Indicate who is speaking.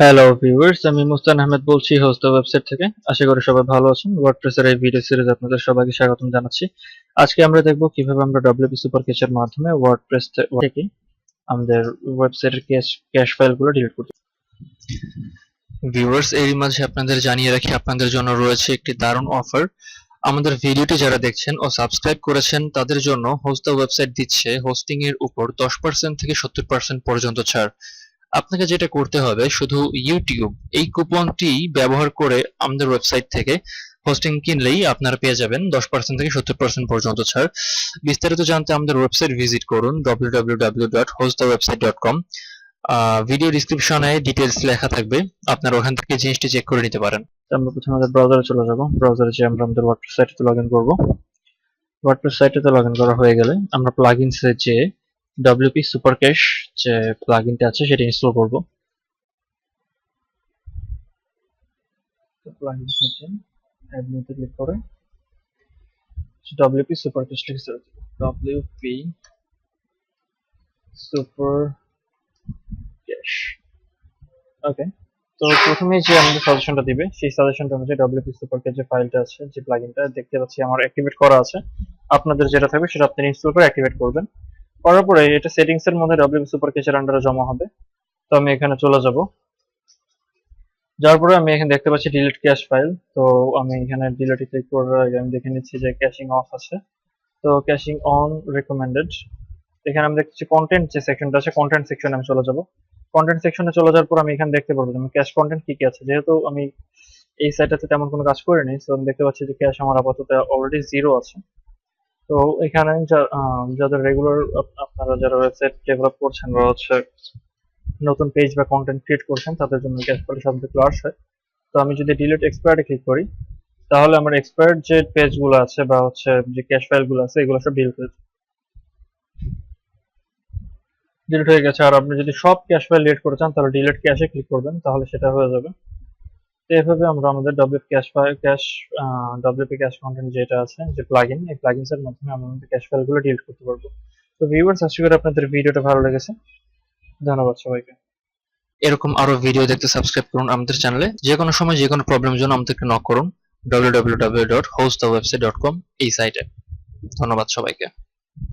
Speaker 1: Hello viewers আমি মুস্তান আহমেদ বলছি host website থেকে। আশা করি সবাই ভালো আছেন। ওয়ার্ডপ্রেসের এই ভিডিও সিরিজ আপনাদের সবাইকে স্বাগতম জানাচ্ছি। আজকে আমরা দেখব কীভাবে আমরা ডব্লিউপি সুপার ক্যাচের মাধ্যমে ওয়ার্ডপ্রেস থেকে আমাদের ওয়েবসাইটের ক্যাশ ক্যাশ ফাইলগুলো ডিলিট করতে ভিউয়ার্স এরই মাঝে আপনাদের জানিয়ে রাখি, আপনাদের জন্য রয়েছে একটি দারুণ অফার আমাদের ভিডিওটি যারা দেখছেন ও সাবস্ক্রাইব করেছেন, তাদের জন্য হোস্ট ওয়েবসাইট দিচ্ছে হোস্টিং এর উপর 10% থেকে 70% পর্যন্ত ছাড়। আপনাকে যেটা করতে হবে শুধু ইউটিউব এই কুপনটি ব্যবহার করে আমাদের ওয়েবসাইট থেকে হোস্টিং কিনলেই আপনারা পেয়ে যাবেন দশ পার্সেন্ট থেকে সত্তর পার্সেন্ট পর্যন্ত ছাড়। বিস্তারিত জানতে আমাদের ওয়েবসাইট ভিজিট করুন www.hostthewebsite.com ভিডিও ডিসক্রিপশনে ডিটেলস লেখা থাকবে। আপনারা ওখান থেকে জিনিসটি চেক করে নিতে পারেন। আমরা প্রথমে আমাদের ব্রাউজারে চলে যাব। ব্রাউজারে যে আমরা আমাদের ওয়ার্ডপ্রেস সাইটে লগ ইন করব। ওয়ার্ডপ্রেস সাইটে লগ ইন করা হয়ে গেলে আমরা প্লাগইনসে যে WP সুপার ক্যাশ যে প্লাগইনটা আছে, সেটা ইনস্টল করব। প্লাগইন হচ্ছে অ্যাড নিউতে ক্লিক করে। WP ক্যাশ লিখে সার্চ সুপার ক্যাশ ওকে তো প্রথমেই যে আমাদের সাজেশনটা দিবে, সেই সাজেশনটা অনুযায়ী WP সুপার ক্যাশ যে ফাইলটা আছে, যে প্লাগইনটা দেখতে পাচ্ছি আমার অ্যাক্টিভেট করা আছে। আপনাদের যেটা থাকবে, সেটা আপনি ইনস্টল করে অ্যাক্টিভেট করবেন। করার পরে এটা সেটিংস এর মধ্যে ডব্লিউপি সুপার ক্যাশের আন্ডারে জমা হবে। তো আমি এখানে চলে যাব। যাওয়ার পরে আমি এখানে দেখতে পাচ্ছি ডিলিট ক্যাশ ফাইল তো আমি এখানে ডিলিট ক্লিক করে আমি দেখে নিচ্ছি যে ক্যাশিং অফ আছে। তো ক্যাশিং অন রেকমেন্ডেড এখানে আমি দেখছি কন্টেন্ট যে সেকশনটা আছে কন্টেন্ট সেকশনে আমি চলে যাব। কন্টেন্ট সেকশনে চলে যাওয়ার পর আমি এখানে দেখতে পারব যে ক্যাশ কন্টেন্ট কি কি আছে। যেহেতু আমি এই সাইটটাতে তেমন কোনো কাজ করিনি, তো আমি দেখতে পাচ্ছি যে ক্যাশ আমার আপাতত অলরেডি জিরো আছে। তো এখানে যাদের রেগুলার আপনারা যারা ওয়েবসাইট ডেভেলপ করছেন বা হচ্ছে নতুন পেজ বা কন্টেন্ট ক্রিয়েট করছেন, তাদের জন্য ক্যাশ ফাইল সাধারণত ক্লাস হয় তো আমি যদি ডিলিট এক্সপায়ার্ডে ক্লিক করি, তাহলে আমার এক্সপায়ার্ড যে পেজগুলো আছে বা হচ্ছে যে ক্যাশ ফাইলগুলো আছে, এগুলো সব ডিলিট হয়ে ডিলিট হয়ে গেছে। আর আপনি যদি সব ক্যাশ ফাইল ডিলিট করতে চান, তাহলে ডিলিট ক্যাশে ক্লিক করবেন, তাহলে সেটা হয়ে যাবে। তো এভাবে আমরা আমাদের WP cache cache WP cache content যেটা আছে, যে প্লাগইন এই প্লাগইনস এর মাধ্যমে আমরা আমাদের ক্যাশ ফাইলগুলো ডিলিট করতে পারব। তো ভিউয়ার্স আশা করি আপনাদের ভিডিওটা ভালো লেগেছে। ধন্যবাদ সবাইকে। এরকম আরও ভিডিও দেখতে সাবস্ক্রাইব করুন আমাদের চ্যানেলে যে কোনো সময় যে কোনো প্রবলেমের জন্য আমাদেরকে নক করুন। Www.hostthewebsite.com এই সাইটে ধন্যবাদ সবাইকে।